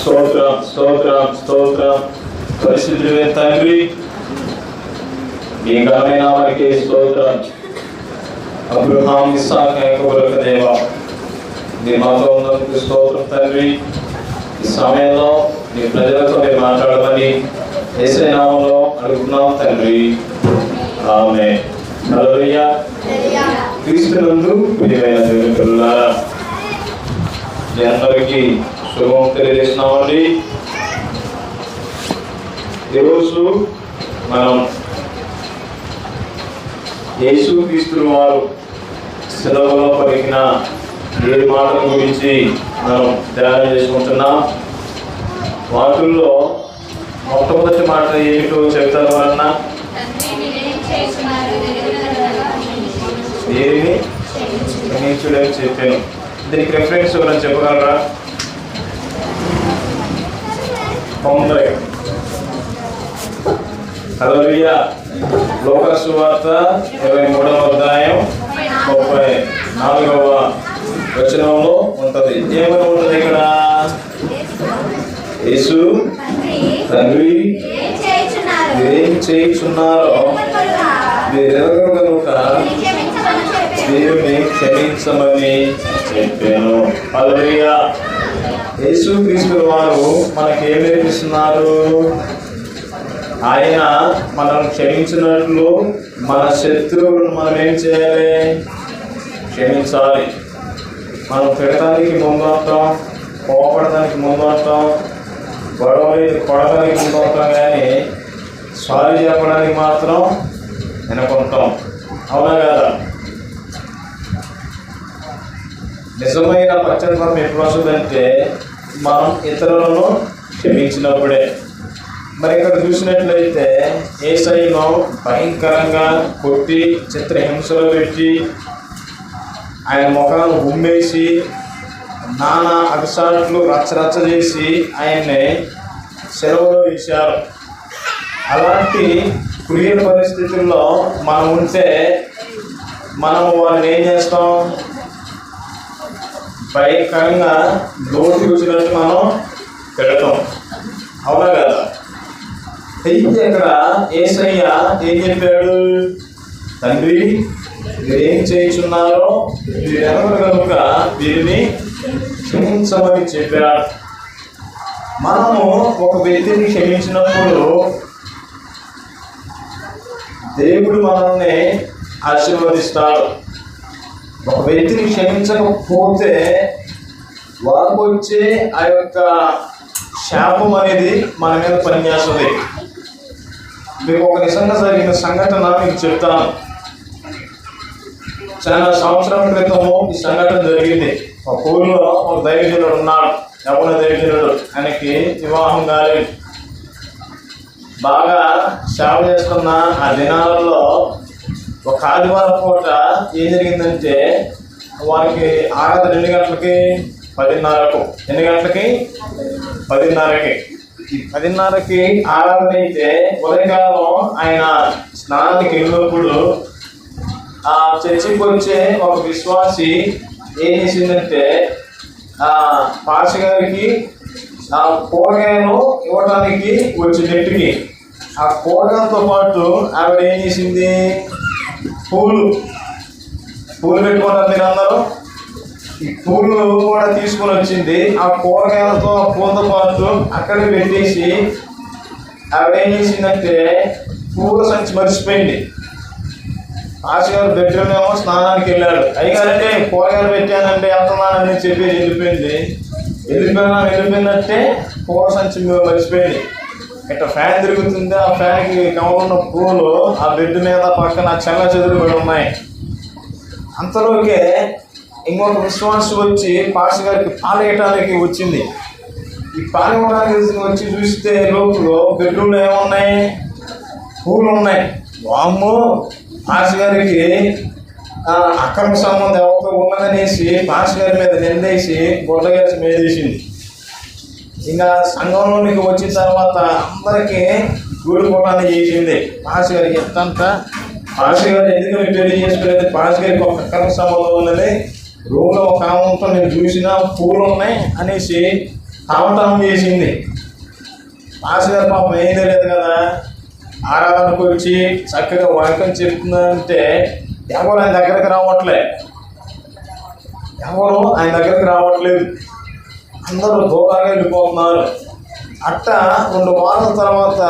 స్తోత్రం స్తోత్రం స్తోత్రం. పరిశుద్ధుడే తండ్రి మీ ఘనమైన వారికి స్తోత్రం. అబ్రహాం ఇస్సాక్ యాకోబులకు దేవ మీ మాతో ఉన్నందుకు స్తోత్రం తండ్రి. ఈ సమయంలో మీ ప్రజలతో మీరు మాట్లాడమని ఏసే నామంలో అడుగుతున్నాం తండ్రి. ఆమె హల్లెలూయా. క్రీస్తునందు ప్రియమైన దేవుని పిల్లలారా మీ అందరికీ శుభం తెలియజేస్తున్నామండి. ఈరోజు మనం యేసు క్రీస్తు వారు సెలవులో పలికిన ఏడు మాటల గురించి మనం ధ్యానం చేసుకుంటున్నాం. వాటిల్లో మొట్టమొదటి మాట ఏమిటో చెప్తారు అన్న దేనిని? క్షమించుడని చెప్పాను. దీనికి రెఫరెన్స్ ఎవరైనా చెప్పగలరా? తొందరగా హల్లెలూయా లోక సువార్త ఇరవై మూడవ అధ్యాయం ముప్పై నాలుగవ వచనంలో ఉంటది. ఏమని ఉంటది ఇక్కడ? యేసు తండ్రి ఏం చేయుచున్నారో? మీరెవరు కనుక దేవుని క్షమించమని చెప్పాను. హల్లెలూయా. యేసు క్రీస్తు వారు మనకి ఏం నేర్పిస్తున్నారు ఆయన మనం క్షమించినట్లు మన శత్రువులను మనం ఏం చేయాలి? క్షమించాలి. మనం పెడతానికి ముందు వస్తాం కోపడడానికి ముందు వస్తాం గొడవలు కొడడానికి ముందు వస్తాం కానీ సారీ చెప్పడానికి మాత్రం వెనకుంటాం అవునా కదా? నిజమైన పశ్చాత్తాపం ఎప్పుడు వస్తుందంటే మనం ఇతరులను క్షమించినప్పుడే. మరి ఇక్కడ చూసినట్లయితే ఏసైను భయంకరంగా కొట్టి చిత్రహింసలో పెట్టి ఆయన ముఖాన్ని ఉమ్మేసి నానా అగసాట్లు రచ్చరచ్చ చేసి ఆయన్ని సెలవులో వేశారు. అలాంటి క్రియల పరిస్థితుల్లో మనం ఉంటే మనం వాళ్ళని ఏం చేస్తాం? భయంకరంగా నోటి వచ్చినట్టు మనం పెడతాం అవునా కదా? అయితే ఇక్కడ ఏసయ్య ఏం చెప్పాడు? తండ్రి మీరు ఏం చేయుచున్నారో ఎవరు కనుక వీరిని క్షమించమని చెప్పాడు మనము ఒక వ్యక్తిని క్షమించినప్పుడు దేవుడు మనల్ని ఆశీర్వదిస్తాడు. ఒక వ్యక్తిని క్షమించకపోతే వారికి వచ్చే ఆ యొక్క శాపం అనేది మన మీద పనిచేస్తుంది. మీకు ఒక నిజంగా జరిగిన సంఘటన మీకు చెప్తాను. చాలా సంవత్సరాల క్రితం ఈ సంఘటన జరిగింది. ఒక ఊరిలో ఒక దైవజనుడు ఉన్నాడు. యవన దైవజనుడు. ఆయనకి వివాహం కాలేదు. బాగా సేవ చేస్తున్న ఆ దినాలలో ఒక ఆదివారం పూట ఏం జరిగిందంటే వారికి ఆరాధన ఎన్ని గంటలకి పదిన్నరకు ఎన్ని గంటలకి పదిన్నరకి. ఈ పదిన్నరకి ఆరాధన అయితే ఉదయకాలం ఆయన స్నానానికి వెళ్ళినప్పుడు ఆ చర్చికి వచ్చే ఒక విశ్వాసి ఏం చేసిందంటే ఆ పాష గారికి ఆ కూరగాయలు ఇవ్వడానికి వచ్చిన ఆ కూరగాయలతో పాటు ఆవిడ ఏం చేసింది? పూలు. పూలు పెట్టుకున్నారు మీరు అందరూ పూలు కూడా తీసుకొని వచ్చింది. ఆ కూరగాయలతో ఆ పూలతో పాటు అక్కడికి పెట్టేసి ఆవిడ చేసిందంటే పూల సంచి మర్చిపోయింది. ఆశగారు బెడ్రూమ్ ఏమో స్నానానికి వెళ్ళాడు అయ్యారంటే కూరగాయలు పెట్టానంటే వెళ్తున్నానని చెప్పి వెళ్ళిపోయింది. వెళ్ళిపోయినా వెళ్ళిపోయినట్టే కూర సంచి మర్చిపోయింది. ఇట్లా ఫ్యాన్ తిరుగుతుంది? ఆ ఫ్యాన్కి కమలున్న పూలు ఆ బెడ్ మీద పక్కన చల్ల చెదురు కూడా ఉన్నాయి. అంతలోకే ఇంకొక విశ్వాసం వచ్చి పాస్ గారికి పాలేయటానికి వచ్చింది. ఈ పాలేయడానికి వచ్చి చూస్తే లోపల బెడ్రూమ్లో ఏమున్నాయి? పూలు ఉన్నాయి. వామ్మో! పాస్ గారికి అక్రమ సంబంధం ఎవరితో ఉన్నదనేసి పాస్ గారి మీద నిందేసి గుడ్డగేసి మేదేసింది. ఇంకా సంఘంలోనికి వచ్చిన తర్వాత అందరికీ గూడుకోవడానికి చేసింది. పాస్ గారికి ఎంతంత? పాస్ గారు ఎందుకు మీరు పెళ్ళి చేసుకోలేదు పాస్ గారికి ఒక కర్మ సంబంధం ఉన్నది. రూమ్లో ఒక ఆమెతో నేను చూసిన పూలు ఉన్నాయి అనేసి తామటం చేసింది. పాస్టర్ గారు పాపం ఏం తెలియదు కదా? ఆరాధనకు వచ్చి చక్కగా వాక్యం చెప్తుందంటే ఎవరు ఆయన దగ్గరకు రావట్లే. ఎవరు ఆయన దగ్గరికి రావట్లేదు. అందరూ దూరంగా వెళ్ళిపోతున్నారు. అట్ట రెండు వారాల తర్వాత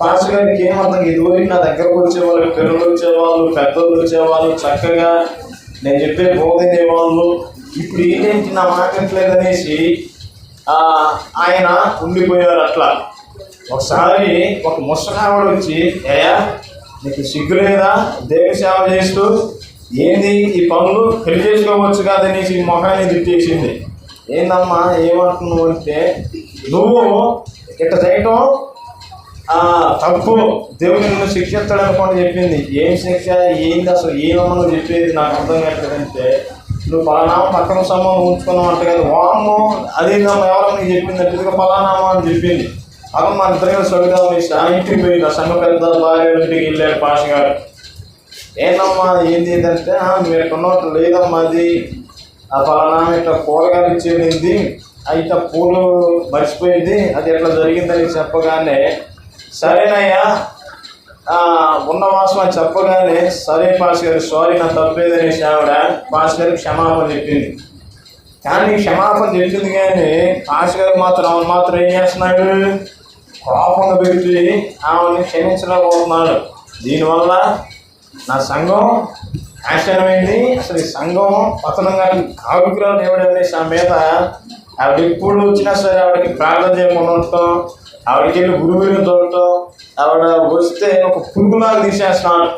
పాస్టర్ గారికి ఏమర్థం ఇదివరకు నా దగ్గరకు వచ్చేవాళ్ళు పిల్లలు వచ్చేవాళ్ళు పెద్దలు వచ్చేవాళ్ళు చక్కగా నేను చెప్పే బోధించేవాళ్ళు ఇప్పుడు ఏంటి నా మాట్లాడలేదనేసి ఆయన ఉండిపోయారు అట్లా. ఒకసారి ఒక ముసలావాడు వచ్చి అయ్యా నీకు సిగ్గు లేదా? దేవ సేవ చేస్తూ ఏంది ఈ పనులు? పెళ్ళి చేసుకోవచ్చు కాదనేసి మొహాన్ని తిట్టేసింది. ఏందమ్మా ఏమంటున్నావు అంటే నువ్వు ఇట్ట చేయటం తప్పు. దేవుడు నువ్వు శిక్షిస్తాడు అనుకోండి చెప్పింది. ఏం శిక్ష ఏంది అసలు ఏమన్నా నువ్వు చెప్పేది నాకు అర్థం కావట్లేదంటే నువ్వు పలానామా పక్కన సంబంధం ఉంచుకున్నావు అంటే కదా. వాము అదేందమ్మా ఎవరన్నా నీకు చెప్పింది? అంటే పలానామా అని చెప్పింది. అమ్మ మన ఇద్దరు సొలిదాం ఆ ఇంటికి పోయి సంఘ పెద్ద భార్య ఇంటికి వెళ్ళాడు పాష గారు ఏందమ్మా ఏంది ఏంటంటే మీరు కొన్నట్టు ఉన్నట్టు లేదమ్మా అది. ఆ ఫలానా ఇట్లా కూరగాయలు ఇచ్చేది అయితే పూలు మర్చిపోయింది. అది ఎట్లా జరిగిందని చెప్పగానే సరేనయ్యా ఉన్న వాసం అని చెప్పగానే సరే పాస్ గారు సారీ నా తప్పేదనేసి ఆవిడ పాస్ గారికి క్షమాపణ చెప్పింది. కానీ క్షమాపణ చెప్పింది కానీ పాస్ గారు మాత్రం ఆమె మాత్రం ఏం చేస్తున్నాడు? కోపంగా పెట్టి ఆమెను క్షమించలేకపోతున్నాడు. దీనివల్ల నా సంఘం ఆశ్చర్యమైంది. అసలు ఈ సంఘం పతనం కానీ కాగుగ్రహం ఎవడనేసి ఆ మీద ఆవిడ ఎప్పుడు వచ్చినా సరే ఆవిడకి ప్రార్థన చేయకుండా ఉండటం ఆవిడకి వెళ్ళి గురువుని చూడటం ఆవిడ వస్తే ఒక పురుగులాగా తీసేస్తున్నాడు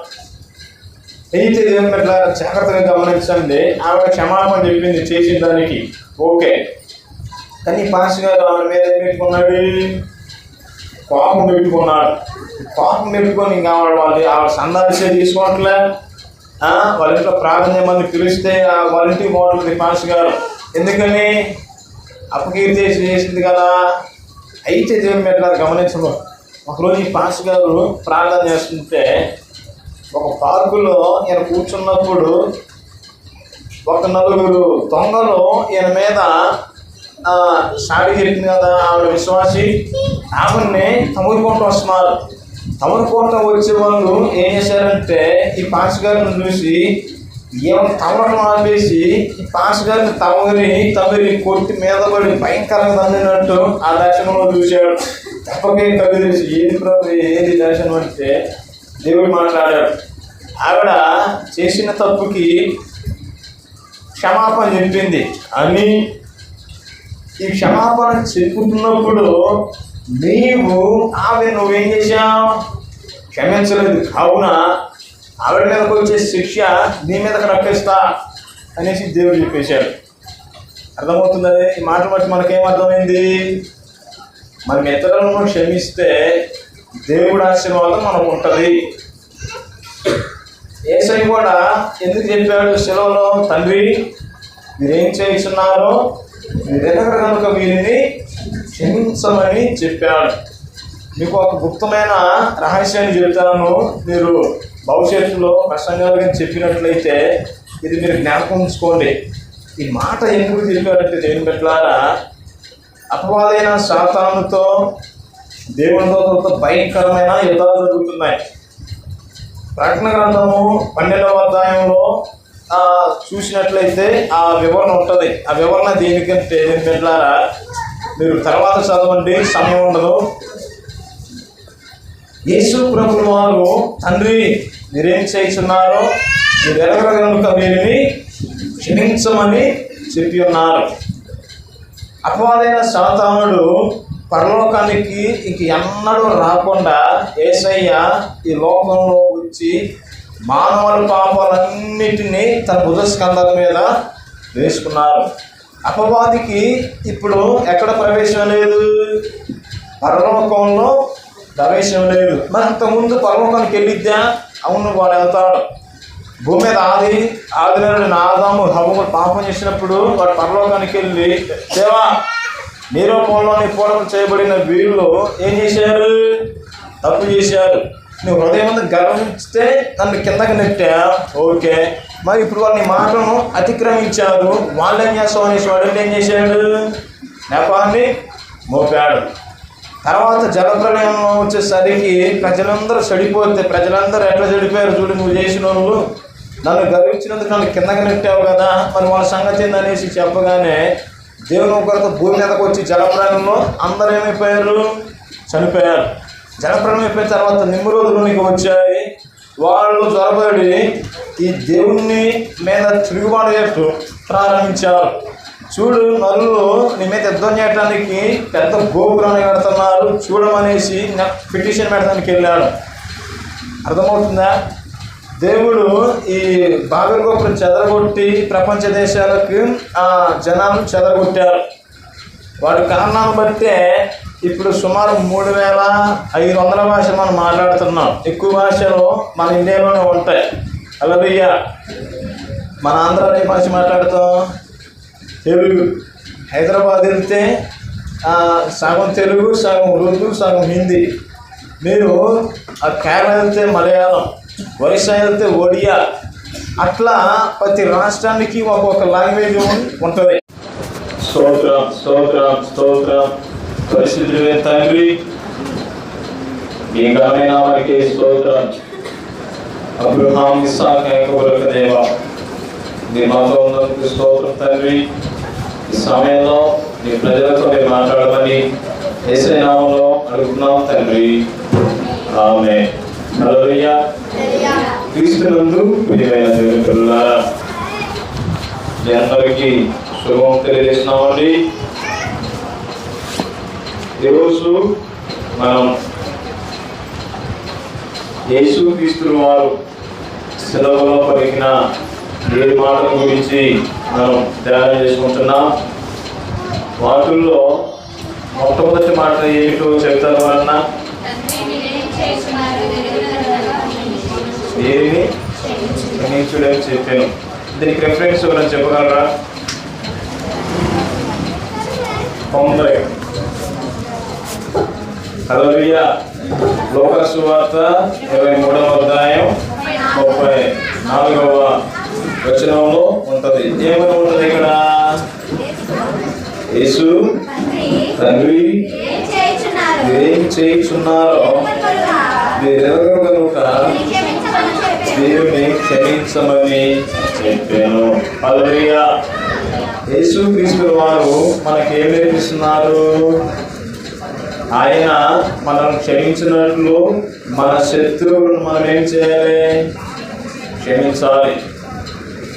అయితే దేవుని పట్ల జాగ్రత్తగా గమనించండి. ఆవిడ క్షమాపణ చెప్పింది చేసిన దానికి. ఓకే. కానీ పాస్ గారు ఆవిడ మీద పెట్టుకున్నాడు? కోపం పెట్టుకున్నాడు. కోపం పెట్టుకొని ఇంకా ఆవిడ వాళ్ళు ఆవిడ సందర్శే తీసుకోవట్లే. వాళ్ళ ఇంట్లో ప్రార్థన చేయమని పిలిస్తే ఆ వాళ్ళ ఇంటికి పోవట్లేదు పాస్ గారు. ఎందుకని? అపకీర్తి చేసి చేసింది కదా. అయితే దేవుని మీద గమనించము ఒకరోజు ఈ పాస్ గారు ప్రార్థన చేస్తుంటే ఒక పార్కులో ఈయన కూర్చున్నప్పుడు ఒక నలుగురు దొంగలు ఈయన మీద సాడి చెప్పింది కదా. ఆవిడ విశ్వాసి ఆమెని తమ్ముడుకుంటూ వస్తున్నారు. తములుకుంటూ వచ్చే వాళ్ళు ఏం చేశారంటే ఈ పాస్ గారిని చూసి ఏమో తమలటం ఆపేసి ఈ పాస్ గారిని తమరి తమరి కొట్టి మీద పడి భయంకరంగా తందినట్టు ఆ దర్శనంలో చూశాడు. తప్పకే కదిలేసి ఏది ప్రభు ఏది దర్శనం అంటే? దేవుడు మాట్లాడాడు. ఆవిడ చేసిన తప్పుకి క్షమాపణ చెప్పింది. అని ఈ క్షమాపణ చెప్పుతున్నప్పుడు నీవు ఆమె నువ్వేం చేశావు? క్షమించలేదు. కావున ఆవిడ మీదకి వచ్చే శిక్ష నీ మీదకి రప్పిస్తా అనేసి దేవుడు చెప్పేశాడు. అర్థమవుతుంది? ఈ మాట బట్టి మనకేం అర్థమైంది? మనం ఇతరులను క్షమిస్తే దేవుడు ఆశీర్వాదం మనకు ఉంటుంది. ఏసై కూడా ఎందుకు చెప్పాడు? సెలవులో తండ్రి మీరేం చేస్తున్నారో మీరెక్కడ కనుక వీరిని క్షమించమని చెప్పాడు. మీకు ఒక గుప్తమైన రహస్యాన్ని చెప్తాను మీరు భవిష్యత్తులో ప్రసంగాలుగా కానీ చెప్పినట్లయితే ఇది మీరు జ్ఞాపకం ఉంచుకోండి. ఈ మాట ఎందుకు చెప్పారంటే దేవుని పెట్టారా అపవాదైన శాతానుతో దేవునితో కొంత భయంకరమైన యుద్ధాలు జరుగుతున్నాయి. ప్రకటన గ్రంథము పన్నెండవ అధ్యాయంలో చూసినట్లయితే ఆ వివరణ ఉంటుంది. ఆ వివరణ దేనికంటే దేని పెట్టారా మీరు తర్వాత చదవండి సమయం ఉండదు. యేసు ప్రభు వారు తండ్రి మీరేం చేస్తున్నారో మీరు ఎరగర వీరిని క్షమించమని చెప్పి ఉన్నారు. అపవాదైన శాతానుడు పరలోకానికి ఇంక ఎన్నడూ రాకుండా ఏసయ్య ఈ లోకంలో వచ్చి మానవుల పాపాలన్నిటినీ తన భుజస్కంధాల మీద వేసుకున్నారు. అపవాదికి ఇప్పుడు ఎక్కడ ప్రవేశం లేదు? పరలోకంలో ప్రవేశం లేదు. మరి అంతకుముందు పరలోకానికి వెళ్ళిద్దా? అవును వాడు వెళ్తాడు. భూమి మీద ఆది ఆదిలో నాదాము హవ్వము పాపం చేసినప్పుడు వాడు పరలోకానికి వెళ్ళి దేవా నీరూపంలోని పూర్వం చేయబడిన వీళ్ళు ఏం చేశారు? తప్పు చేశారు. నువ్వు హృదయం మీద గర్వించితే నన్ను కిందకి నెట్టా ఓకే. మరి ఇప్పుడు వాళ్ళని నీ మాటను అతిక్రమించారు వాళ్ళు ఏం చేస్తావు అనేసి వాడు ఏం చేశాడు? నేపాన్ని మోపాడు. తర్వాత జలప్రలయం వచ్చేసరికి ప్రజలందరూ చెడిపోతే ప్రజలందరూ ఎట్లా చెడిపోయారు చూడు నువ్వు చేసిన వాళ్ళు? నన్ను గర్వించినందుకు నన్ను కిందకి నెట్టావు కదా? మరి వాళ్ళ సంగతి ఏందనేసి చెప్పగానే దేవుని ఒకరితో భూమి మీదకు వచ్చి జలప్రలయంలో అందరూ ఏమైపోయారు? చనిపోయారు. జలప్రలయం అయిపోయిన తర్వాత నిమ్మరోధులోనికి వచ్చాయి. వాళ్ళు జ్వరపడి ఈ దేవుణ్ణి మీద తిరుగుబాటు చేస్తూ ప్రారంభించారు. చూడు నరులు నీ మీద యుద్ధం చేయడానికి పెద్ద గోపురాన్ని కడుతున్నారు. చూడమనేసి పిటిషన్ పెట్టడానికి వెళ్ళాడు అర్థమవుతుందా? దేవుడు ఈ బాబెల్ గోపురం చెదరగొట్టి ప్రపంచ దేశాలకు ఆ జనాలు చెదరగొట్టారు. వాటి కారణాలను బట్టే ఇప్పుడు సుమారు మూడు వేల ఐదు వందల భాషలు మనం మాట్లాడుతున్నాం. ఎక్కువ భాషలు మన ఇండియాలోనే ఉంటాయి. అలవయ్య మన ఆంధ్రాలో ఏ భాష మాట్లాడతాం తెలుగు. హైదరాబాద్ వెళ్తే సగం తెలుగు సగం ఉర్దూ సగం హిందీ. మీరు ఆ కేరళ వెళ్తే మలయాళం ఒరిస్సా వెళ్తే ఒడియా. అట్లా ప్రతి రాష్ట్రానికి ఒక్కొక్క లాంగ్వేజ్ ఉంటుంది. స్తోత్రం స్తోత్రం స్తోత్రం. పరిస్థితులు తండ్రి ఈ ఘనమైన వారికి స్తోత్రం. అబ్రహాం ఇస్సాక్ యాకోబులకు దేవా నీ మాతో ఉన్నందుకు స్తోత్రం తండ్రి. ఈ సమయంలో నీ ప్రజలతో మీరు మాట్లాడమని ఏసై నామంలో అడుగుతున్నాం తండ్రి. ఆమె హల్లెలూయా. క్రీస్తునందు ప్రియమైన దేవుని అందరికీ శుభం తెలియజేస్తున్నామండి. ఈరోజు మనం యేసు క్రీస్తు వారు సెలవులో పలికిన ఏడు మాటల గురించి మనం ధ్యానం చేసుకుంటున్నాం. వాటిల్లో మొట్టమొదటి మాట ఏమిటో చెప్తారు అన్న ఏమి క్షమించుడని చెప్పాను. దీనికి రెఫరెన్స్ ఎవరైనా చెప్పగలరా? తొంభై హల్లెలూయా లోక సువార్త ఇరవై మూడవ అధ్యాయం ముప్పై నాలుగవ వచనంలో ఉంటది. ఏమని ఉంటది ఇక్కడ? యేసు తండ్రి ఏం చేయుచున్నారో? మీరెవరు కనుక దేవుని క్షమించమని చెప్పాను. హల్లెలూయా. యేసు క్రీస్తు వారు మనకేం నేర్పిస్తున్నారు ఆయన మనం క్షమించినట్లు మన శత్రువులను మనం ఏం చేయాలి? క్షమించాలి.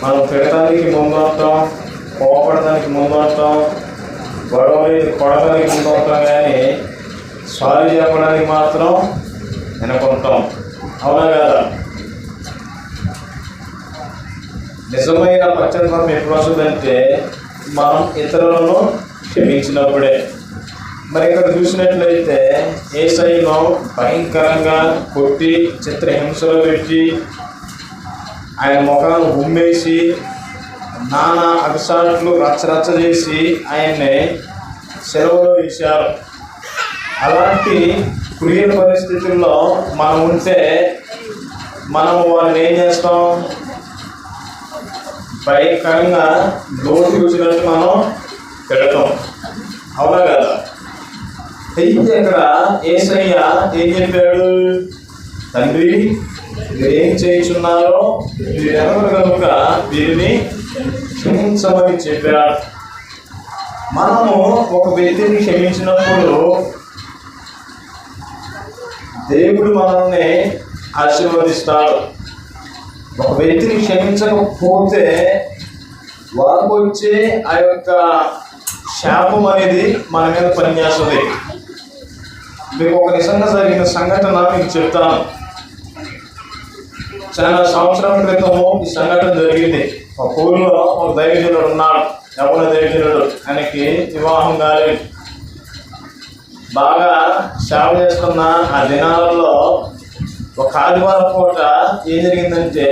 మనం తిడటానికి ముందు వస్తాం కోపడడానికి ముందు వస్తాం గొడవ కొడడానికి ముందు వస్తాం కానీ సారీ చెప్పడానికి మాత్రం వెనుకుంటాం అవునా కదా? నిజమైన పశ్చాత్తాపం ఎప్పుడు వస్తుందంటే మనం ఇతరులను క్షమించినప్పుడే. మరి ఇక్కడ చూసినట్లయితే ఏసైలో భయంకరంగా కొట్టి చిత్రహింసలు పెట్టి ఆయన ముఖాన్ని ఉమ్మేసి నానా అగసాట్లు రచ్చరచ్చ చేసి ఆయన్ని సెలవులో వేశారు. అలాంటి క్రియల పరిస్థితుల్లో మనం ఉంటే మనం వాళ్ళని ఏం చేస్తాం? భయంకరంగా నోటి వచ్చినట్టు మనం పెడతాం. అవునా కదా? అయితే ఇక్కడ ఏసయ్య ఏం చెప్పాడు? తండ్రి ఏం చేయించున్నారో మీరు ఎవరు కనుక వీరిని క్షమించమని చెప్పాడు మనము ఒక వ్యక్తిని క్షమించినప్పుడు దేవుడు మనల్ని ఆశీర్వదిస్తాడు. ఒక వ్యక్తిని క్షమించకపోతే వాళ్ళకు వచ్చే ఆ యొక్క శాపం అనేది మన మీద పనిచేస్తుంది. మీకు ఒక నిజంగా జరిగిన సంఘటన మీకు చెప్తాను. చాలా సంవత్సరాల క్రితము ఈ సంఘటన జరిగింది. ఒక ఊళ్ళో ఒక దైవజనుడు ఉన్నాడు. యవన దైవజనుడు. ఆయనకి వివాహం కాలేదు. బాగా సేవ చేస్తున్న ఆ దినాలలో ఒక ఆదివారం పూట ఏం జరిగిందంటే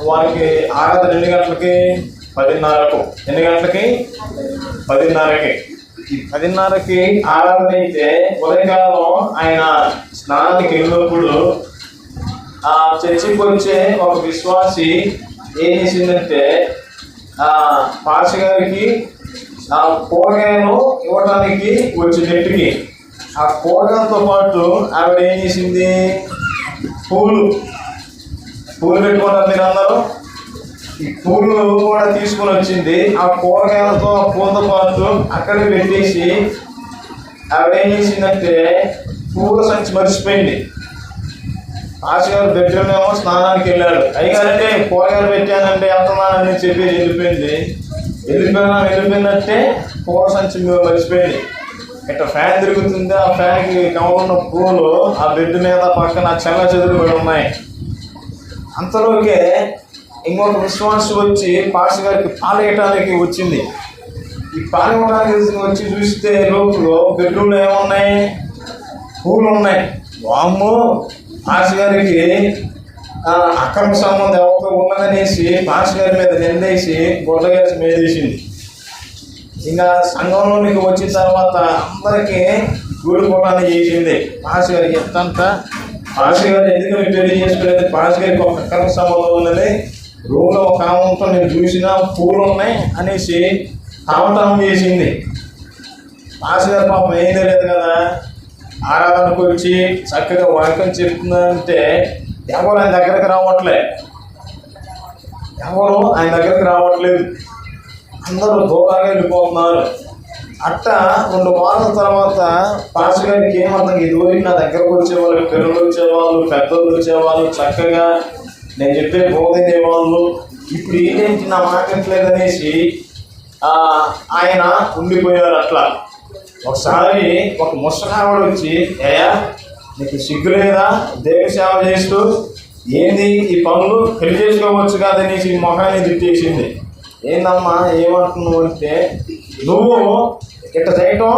వారికి ఆరాధన ఎన్ని గంటలకి పదిన్నరకు ఎన్ని గంటలకి పదిన్నరకి. ఈ పదిన్నరకి ఆరాధన అయితే ఉదయకాలం ఆయన స్నానానికి వెళ్ళినప్పుడు ఆ చర్చికి వచ్చే ఒక విశ్వాసి ఏం చేసిందంటే ఆ పాష గారికి ఆ కూరగాయలు ఇవ్వడానికి వచ్చిన ఇంటికి ఆ కూరగాయలతో పాటు ఆవిడ ఏం చేసింది? పూలు పూలు పెట్టుకున్నారు మీరు అందరూ ఈ పూలు కూడా తీసుకొని వచ్చింది. ఆ కూరగాయలతో ఆ పూలతో పాటు అక్కడ పెట్టేసి ఆవిడ చేసిందంటే పూల సంచి మర్చిపోయింది. ఆశగారు బెడ్రూమ్ ఏమో స్నానానికి వెళ్ళాడు అయ్యగారంటే కూరగాయలు పెట్టానంటే వెళ్తున్నానని చెప్పి వెళ్ళిపోయింది. వెళ్ళిపోయినా వెళ్ళిపోయిందంటే పూల సంచి మర్చిపోయింది. ఇట్లా ఫ్యాన్ తిరుగుతుంది? ఆ ఫ్యాన్కి కవరున్న పూలు ఆ బెడ్ మీద పక్కన చల్ల చెదురు కూడా ఉన్నాయి. అంతలోకే ఇంకొక విశ్వాసం వచ్చి పాస్ గారికి పాలేయటానికి వచ్చింది. ఈ పాలేయడానికి వచ్చి చూస్తే లోపల బెడ్రూమ్లో ఏమున్నాయి? పూలు ఉన్నాయి. వామ్మో! పాస్ గారికి అక్రమ సంబంధం ఎవరితో ఉన్నదనేసి పాస్ గారి మీద నిందేసి గుడ్డగేసి మేదేసింది ఇంకా సంఘంలోనికి వచ్చిన తర్వాత అందరికీ కూడుకోవడానికి చేసింది. పాస్ గారికి ఎంతంత? పాస్ గారు ఎందుకు మీరు పెళ్ళి చేసుకోలేదు? పాస్ గారికి ఒక అక్రమ సంబంధం ఉన్నది. రూమ్లో ఒక ఆమెతో నేను చూసిన పూలు ఉన్నాయి అనేసి తామతామం చేసింది. పాస్ గారు పాపం ఏం తెలియదు కదా? ఆరాధనకు వచ్చి చక్కగా వాక్యం చెప్తుందంటే ఎవరు ఆయన దగ్గరకు రావట్లే. ఎవరు ఆయన దగ్గరకు రావట్లేదు. అందరూ దూరంగా వెళ్ళిపోతున్నారు. అట్ట రెండు వారాల తర్వాత పాస్ గారికి ఏమర్థం? ఇదివరకు నా దగ్గరకు వచ్చేవాళ్ళు పిల్లలు వచ్చేవాళ్ళు పెద్దలు వచ్చేవాళ్ళు చక్కగా నేను చెప్పే బోధినేవాళ్ళు ఇప్పుడు ఏంటి నా మాట్లాడలేదనేసి ఆయన ఉండిపోయారు అట్లా. ఒకసారి ఒక ముసలావిడ వచ్చి అయ్యా నీకు సిగ్గు లేదా? దేవ సేవ చేస్తూ ఏంది ఈ పనులు? పెళ్ళి చేసుకోవచ్చు కాదనేసి ఈ మొహాన్ని తిట్టేసింది. ఏందమ్మా ఏమంటున్నావు అంటే నువ్వు ఇట్ట చేయటం